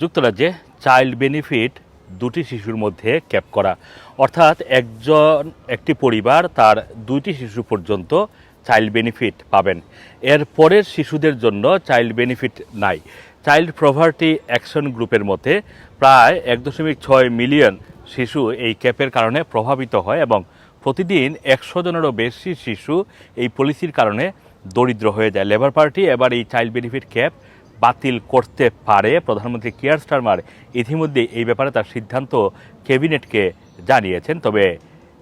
যুক্তরাজ্যে child benefit দুটি শিশুর মধ্যে ক্যাপ করা। অর্থাৎ একজন, একটি পরিবার তার দুইটি শিশু পর্যন্ত চাইল্ড বেনিফিট পাবেন। এর পরের শিশুদের জন্য চাইল্ড বেনিফিট নাই। চাইল্ড প্রভার্টি অ্যাকশন গ্রুপের মতে প্রায় এক দশমিক ছয় মিলিয়ন শিশু এই ক্যাপের কারণে প্রভাবিত হয় এবং প্রতিদিন একশো জনেরও বেশি শিশু এই পলিসির কারণে দরিদ্র হয়ে যায়। লেবার পার্টি এবার এই চাইল্ড বেনিফিট ক্যাপ বাতিল করতে পারে। প্রধানমন্ত্রী কিয়ার স্টারমার ইতিমধ্যে এই ব্যাপারে তার সিদ্ধান্ত ক্যাবিনেটকে জানিয়েছেন। তবে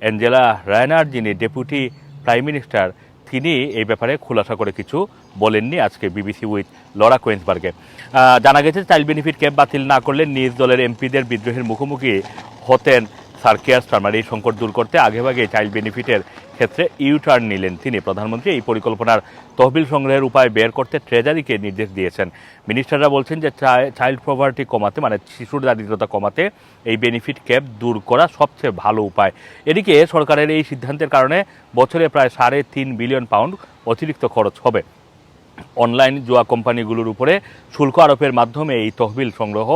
অ্যাঞ্জেলা রায়নার যিনি ডেপুটি প্রাইম মিনিস্টার, তিনি এই ব্যাপারে খোলাসা করে কিছু বলেননি আজকে বিবিসি উইথ লরা কোয়েন্সবার্গে। জানা গেছে চাইল্ড বেনিফিট ক্যাপ বাতিল না করলে নিজ দলের এমপিদের বিদ্রোহের মুখোমুখি হতেন স্যার কেয়ার স্টারমার এই সংকট দূর করতে আগেভাগে চাইল্ড বেনিফিটের ক্ষেত্রে ইউটার্ন নিলেন তিনি। প্রধানমন্ত্রী এই পরিকল্পনার তহবিল সংগ্রহের উপায় বের করতে ট্রেজারিকে নির্দেশ দিয়েছেন। মিনিস্টাররা বলছেন যে চাইল্ড প্রভার্টি কমাতে মানে শিশুর দারিদ্রতা কমাতে এই বেনিফিট ক্যাপ দূর করা সবচেয়ে ভালো উপায়। এদিকে সরকারের এই সিদ্ধান্তের কারণে বছরে প্রায় সাড়ে তিন বিলিয়ন পাউন্ড অতিরিক্ত খরচ হবে। অনলাইন জুয়া কোম্পানিগুলোর উপরে শুল্ক আরোপের মাধ্যমে এই তহবিল সংগ্রহ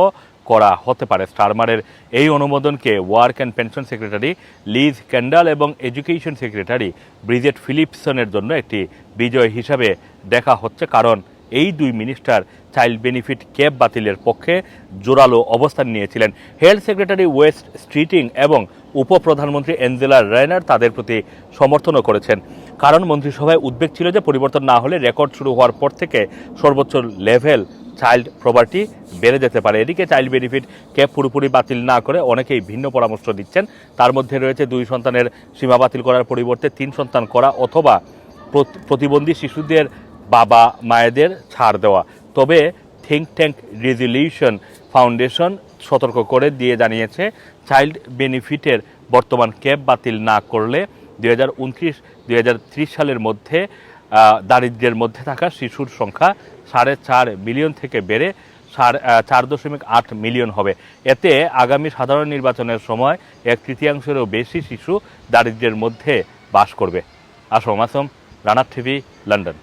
করা হতে পারে। স্টারমারের এই অনুমোদনকে work and pension secretary Liz Kendall এবং এডুকেশন সেক্রেটারি ব্রিজেট ফিলিপসনের জন্য একটি বিজয় হিসাবে দেখা হচ্ছে। কারণ এই দুই মিনিস্টার চাইল্ড বেনিফিট ক্যাব বাতিলের পক্ষে জোরালো অবস্থান নিয়েছিলেন। হেলথ সেক্রেটারি ওয়েস্ট স্ট্রিটিং এবং উপপ্রধানমন্ত্রী এঞ্জেলা রায়নার তাদের প্রতি সমর্থনও করেছেন। কারণ মন্ত্রিসভায় উদ্বেগ ছিল যে পরিবর্তন না হলে রেকর্ড শুরু হওয়ার পর থেকে সর্বোচ্চ লেভেল চাইল্ড প্রপার্টি বেড়ে যেতে পারে। এদিকে চাইল্ড বেনিফিট ক্যাপ পুরোপুরি বাতিল না করে অনেকেই ভিন্ন পরামর্শ দিচ্ছেন। তার মধ্যে রয়েছে দুই সন্তানের সীমা বাতিল করার পরিবর্তে তিন সন্তান করা অথবা প্রত- প্রতিবন্ধী শিশুদের বাবা মায়েদের ছাড় দেওয়া। তবে থিঙ্ক ট্যাঙ্ক রেজলিউশন ফাউন্ডেশন সতর্ক করে দিয়ে জানিয়েছে চাইল্ড বেনিফিটের বর্তমান ক্যাপ বাতিল না করলে দু হাজার সালের মধ্যে দারিদ্র্যের মধ্যে থাকা শিশুর সংখ্যা সাড়ে চার মিলিয়ন থেকে বেড়ে চার দশমিক আট মিলিয়ন হবে। এতে আগামী সাধারণ নির্বাচনের সময় এক তৃতীয়াংশেরও বেশি শিশু দারিদ্র্যের মধ্যে বাস করবে। আসম আসম রানার টিভি, লন্ডন।